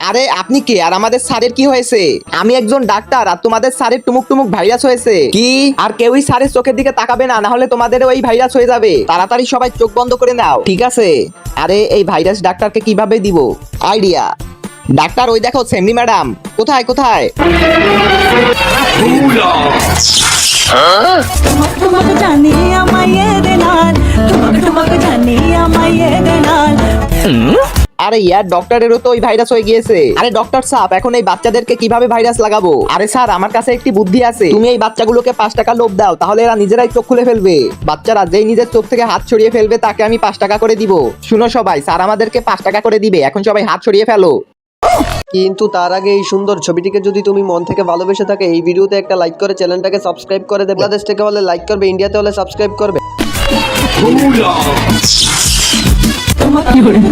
আরে আপনি কে? আর আমাদের স্যারের কি হয়েছে? আমি একজন ডাক্তার আর তোমাদের স্যারের টুমুক টুমুক ভাইরাস হয়েছে। কি? আর কেউই স্যারের চোখের দিকে তাকাবে না না হলে তোমাদের ওই ভাইরাস হয়ে যাবে। তাড়াতাড়ি সবাই চোখ বন্ধ করে নাও। ঠিক আছে? আরে এই ভাইরাস ডাক্তারকে কীভাবে দিব? আইডিয়া। ডাক্তার ওই দেখো সেমনি ম্যাডাম। কোথায় কোথায়? আরে ইয়ার ডক্টরেরও তো ওই ভাইরাস হয়ে গিয়েছে। আরে ডক্টর সাহেব এখন এই বাচ্চাদেরকে কীভাবে ভাইরাস লাগাবো? আরে স্যার আমার কাছে একটি বুদ্ধি আছে। তুমি এই বাচ্চাগুলোকে পাঁচ টাকা লোভ দাও তাহলে এরা নিজেরাই চোখ খুলে ফেলবে। বাচ্চারা যেই নিজের চোখ থেকে হাত ছড়িয়ে ফেলবে তাকে আমি পাঁচ টাকা করে দিব। শুনো সবাই স্যার আমাদেরকে পাঁচ টাকা করে দিবে এখন সবাই হাত ছড়িয়ে ফেলো। কিন্তু তার আগে এই সুন্দর ছবিটিকে যদি তুমি মন থেকে ভালোবেসে থাকে এই ভিডিওতে একটা লাইক করে চ্যানেলটাকে সাবস্ক্রাইব করে দেবে। বাংলাদেশ থেকে হলে লাইক করবে ইন্ডিয়াতে হলে সাবস্ক্রাইব করবে। 有人你